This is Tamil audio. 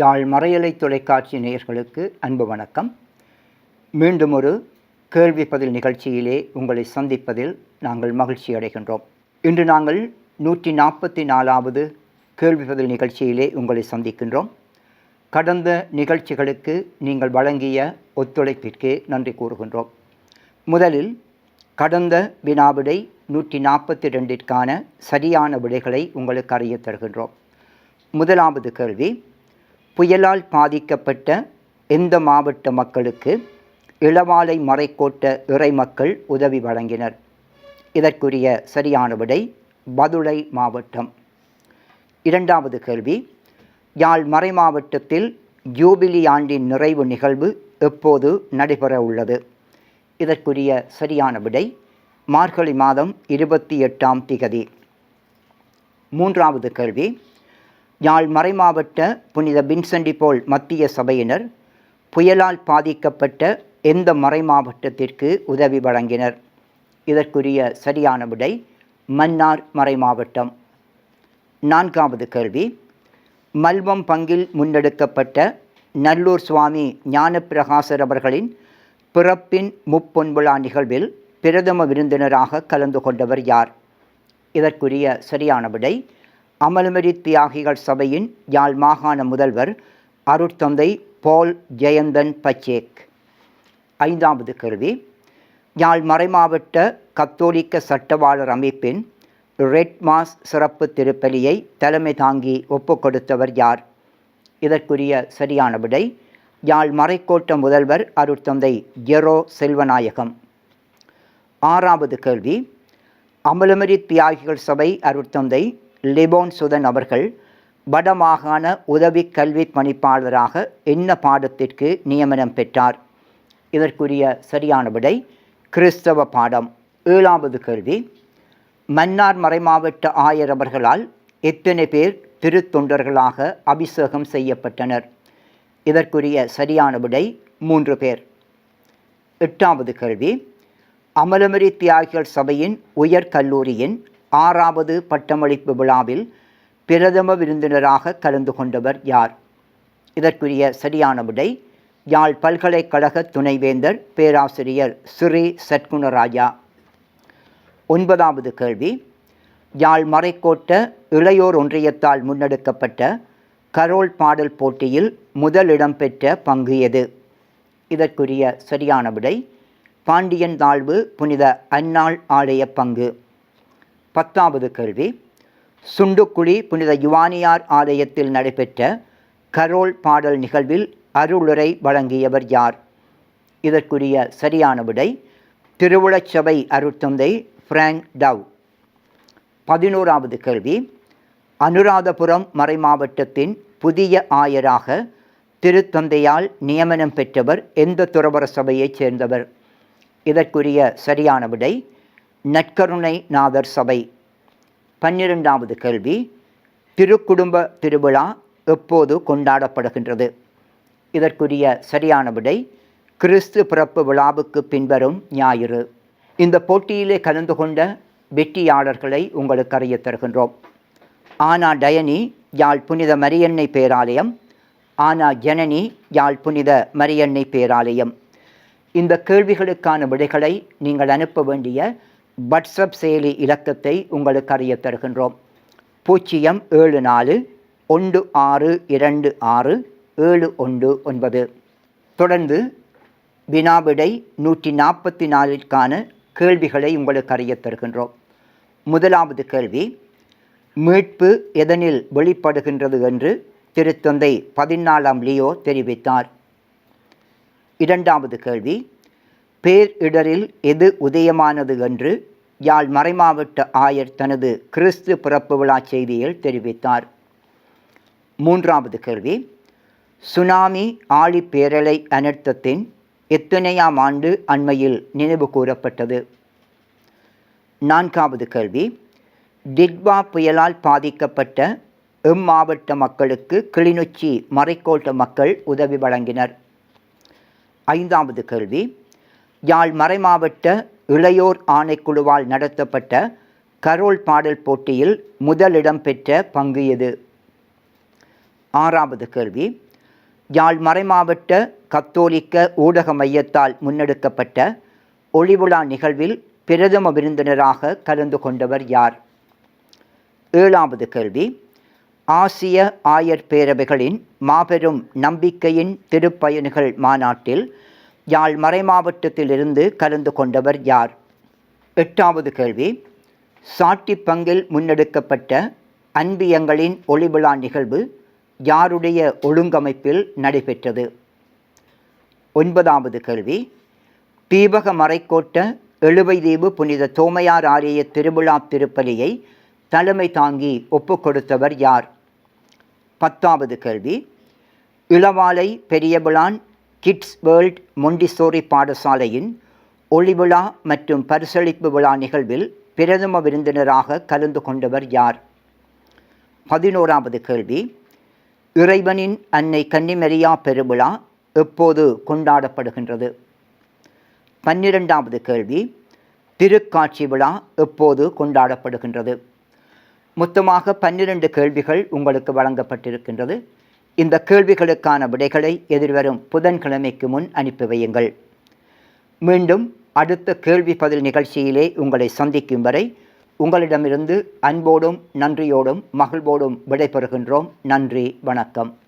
யாழ் மறையலை தொலைக்காட்சி நேயர்களுக்கு அன்பு வணக்கம். மீண்டும் ஒரு கேள்வி பதில் நிகழ்ச்சியிலே உங்களை சந்திப்பதில் நாங்கள் மகிழ்ச்சி அடைகின்றோம். இன்று நாங்கள் நூற்றி நாற்பத்தி நாலாவது கேள்வி பதில் நிகழ்ச்சியிலே உங்களை சந்திக்கின்றோம். கடந்த நிகழ்ச்சிகளுக்கு நீங்கள் வழங்கிய ஒத்துழைப்பிற்கு நன்றி கூறுகின்றோம். முதலில் கடந்த வினாவிடை நூற்றி நாற்பத்தி ரெண்டிற்கான சரியான விடைகளை உங்களுக்கு அறிய தருகின்றோம். முதலாவது கேள்வி புயலால் பாதிக்கப்பட்ட எந்த மாவட்ட மக்களுக்கு இளவாலை மறைக்கோட்ட இறை மக்கள் உதவி வழங்கினர். இதற்குரிய சரியான விடை பதுளை மாவட்டம். இரண்டாவது கேள்வி யாழ் மறை மாவட்டத்தில் ஜூபிலி ஆண்டின் நிறைவு நிகழ்வு எப்போது நடைபெற உள்ளது? இதற்குரிய சரியான விடை மார்கழி மாதம் இருபத்தி எட்டாம் திகதி. மூன்றாவது கேள்வி யாழ் மறைமாவட்ட புனித பின்சண்டிபோல் மத்திய சபையினர் புயலால் பாதிக்கப்பட்ட எந்த மறைமாவட்டத்திற்கு உதவி வழங்கினர்? இதற்குரிய சரியான விடை மன்னார் மறைமாவட்டம். நான்காவது கேள்வி. மல்வம் பங்கில் முன்னெடுக்கப்பட்ட நல்லூர் சுவாமி ஞானப்பிரகாசர் அவர்களின் பிறப்பின் முப்பொன்புழா நிகழ்வில் பிரதம விருந்தினராக கலந்து கொண்டவர் யார்? இதற்குரிய சரியான விடை அமல்மரி தியாகிகள் சபையின் யாழ் மாகாண முதல்வர் அருட்தந்தை பால் ஜெயந்தன் பச்சேக். ஐந்தாவது கேள்வி யாழ் மறைமாவட்ட கத்தோலிக்க சட்டவாளர் அமைப்பின் ரெட் மாஸ் சிறப்பு திருப்பலியை தலைமை தாங்கி ஒப்புக்கொடுத்தவர் யார்? இதற்குரிய சரியான விடை யாழ் மறைக்கோட்ட முதல்வர் அருட்தந்தை ஜெரோ செல்வநாயகம். ஆறாவது கேள்வி அமலமரி தியாகிகள் சபை அருட்தந்தை லிபோன் சுதன் அவர்கள் வடமாகாண உதவி கல்வி பணிப்பாளராக என்ன பாடத்திற்கு நியமனம் பெற்றார்? இதற்குரிய சரியான விடை கிறிஸ்தவ பாடம். ஏழாவது கேள்வி மன்னார் மறைமாவட்ட ஆயர் அவர்களால் எத்தனை பேர் திருத்தொண்டர்களாக அபிஷேகம் செய்யப்பட்டனர்? இதற்குரிய சரியான விடை மூன்று பேர். எட்டாவது கேள்வி அமலமரி தியாகிகள் சபையின் உயர் கல்லூரியின் ஆறாவது பட்டமளிப்பு விழாவில் பிரதம விருந்தினராக கலந்து கொண்டவர் யார்? இதற்குரிய சரியான விடை யாழ் பல்கலைக்கழக துணைவேந்தர் பேராசிரியர் ஸ்ரீ சத்குணராஜா. ஒன்பதாவது கேள்வி யாழ் மறைக்கோட்ட இளையோர் ஒன்றியத்தால் முன்னெடுக்கப்பட்ட கரோல் பாடல் போட்டியில் முதலிடம் பெற்ற பங்கு எது? இதற்குரிய சரியான விடை பாண்டியன் தாழ்வு புனித அன்னாள் ஆலய பங்கு. பத்தாவது கேள்வி சுண்டுக்குழி புனித யுவானியார் ஆலயத்தில் நடைபெற்ற கரோல் பாடல் நிகழ்வில் அருளுரை வழங்கியவர் யார்? இதற்குரிய சரியான விடை திருவுளச்சபை அருட்தந்தை ஃப்ராங்க் டவ். பதினோராவது கேள்வி அனுராதபுரம் மறைமாவட்டத்தின் புதிய ஆயராக திருத்தந்தையால் நியமனம் பெற்றவர் எந்த துறவர சபையைச் சேர்ந்தவர்? இதற்குரிய சரியான விடை நற்கருணை நாதர் சபை. பன்னிரெண்டாவது கேள்வி திருக்குடும்ப திருவிழா எப்போது கொண்டாடப்படுகின்றது? இதற்குரிய சரியான விடை கிறிஸ்து பிறப்பு விழாவுக்கு பின்வரும் ஞாயிறு. இந்த போட்டியிலே கலந்து கொண்ட வெற்றியாளர்களை உங்களுக்கு அறிய தருகின்றோம். ஆனா டயனி யாழ் புனித மரியன்னை பேராலயம். ஆனா ஜனனி யாழ் புனித மரியன்னை பேராலயம். இந்த கேள்விகளுக்கான விடைகளை நீங்கள் அனுப்ப வேண்டிய வாட்ஸ்அப் செயலி இலக்கத்தை உங்களுக்கு அறிய தருகின்றோம். பூஜ்ஜியம் ஏழு நாலு ஒன்று ஆறு இரண்டு ஆறு ஏழு ஒன்று ஒன்பது. தொடர்ந்து வினாவிடை நூற்றி நாற்பத்தி நாலிற்கான கேள்விகளை உங்களுக்கு அறிய தருகின்றோம். முதலாவது கேள்வி மீட்பு எதனில் வெளிப்படுகின்றது என்று திருத்தந்தை பதினாலாம் லியோ தெரிவித்தார். இரண்டாவது கேள்வி பேர் இடரில் எது உதயமானது என்று யாழ் மறைமாவட்ட ஆயர் தனது கிறிஸ்து பிறப்பு விழா செய்தியில் தெரிவித்தார். மூன்றாவது கேள்வி சுனாமி ஆழி பேரலை அனர்த்தத்தின் எத்தனையாம் ஆண்டு அண்மையில் நினைவு கூறப்பட்டது? நான்காவது கேள்வி டிட்பா புயலால் பாதிக்கப்பட்ட இம்மாவட்ட மக்களுக்கு கிளிநொச்சி மறைக்கோட்ட மக்கள் உதவி வழங்கினர். ஐந்தாவது கேள்வி யாழ் மறைமாவட்ட இளையோர் ஆணைக்குழுவால் நடத்தப்பட்ட கரோல் பாடல் போட்டியில் முதலிடம் பெற்ற பங்கு எது? ஆறாவது கேள்வி. யாழ் மறைமாவட்ட கத்தோலிக்க ஊடக மையத்தால் முன்னெடுக்கப்பட்ட ஒளிவிழா நிகழ்வில் பிரதம விருந்தினராக கலந்து கொண்டவர் யார்? ஏழாவது கேள்வி. ஆசிய ஆயர் பேரவைகளின் மாபெரும் நம்பிக்கையின் திருப்பயணிகள் மாநாட்டில் யாழ் மறைமாவட்டத்திலிருந்து கலந்து கொண்டவர் யார்? எட்டாவது கேள்வி. சாட்டி பங்கில் முன்னெடுக்கப்பட்ட அன்பியங்களின் ஒளிவிழா நிகழ்வு யாருடைய ஒழுங்கமைப்பில் நடைபெற்றது? ஒன்பதாவது கேள்வி. தீபக மறைக்கோட்ட எழுவைதீவு புனித தோமையார் ஆலய திருவிழா திருப்பலியை தலைமை தாங்கி ஒப்புக் கொடுத்தவர் யார்? பத்தாவது கேள்வி. Ilavalai Periyavilan kids world Montessori பாடசாலையின் ஒளிவிழா மற்றும் பரிசளிப்பு விழா நிகழ்வில் பிரதம விருந்தினராக கலந்து கொண்டவர் யார்? பதினோராவது கேள்வி. இறைவனின் அன்னை கன்னிமரியா பெருவிழா எப்போது கொண்டாடப்படுகின்றது? பன்னிரெண்டாவது கேள்வி. திருக்காட்சி விழா எப்போது கொண்டாடப்படுகின்றது? மொத்தமாக பன்னிரண்டு கேள்விகள் உங்களுக்கு வழங்கப்பட்டிருக்கின்றது. இந்த கேள்விகளுக்கான விடைகளை எதிர்வரும் புதன்கிழமைக்கு முன் அனுப்பி வையுங்கள். மீண்டும் அடுத்த கேள்வி பதில் நிகழ்ச்சியிலே உங்களை சந்திக்கும் வரை உங்களிடமிருந்து அன்போடும் நன்றியோடும் மகிழ்வோடும் விடைபெறுகின்றோம். நன்றி வணக்கம்.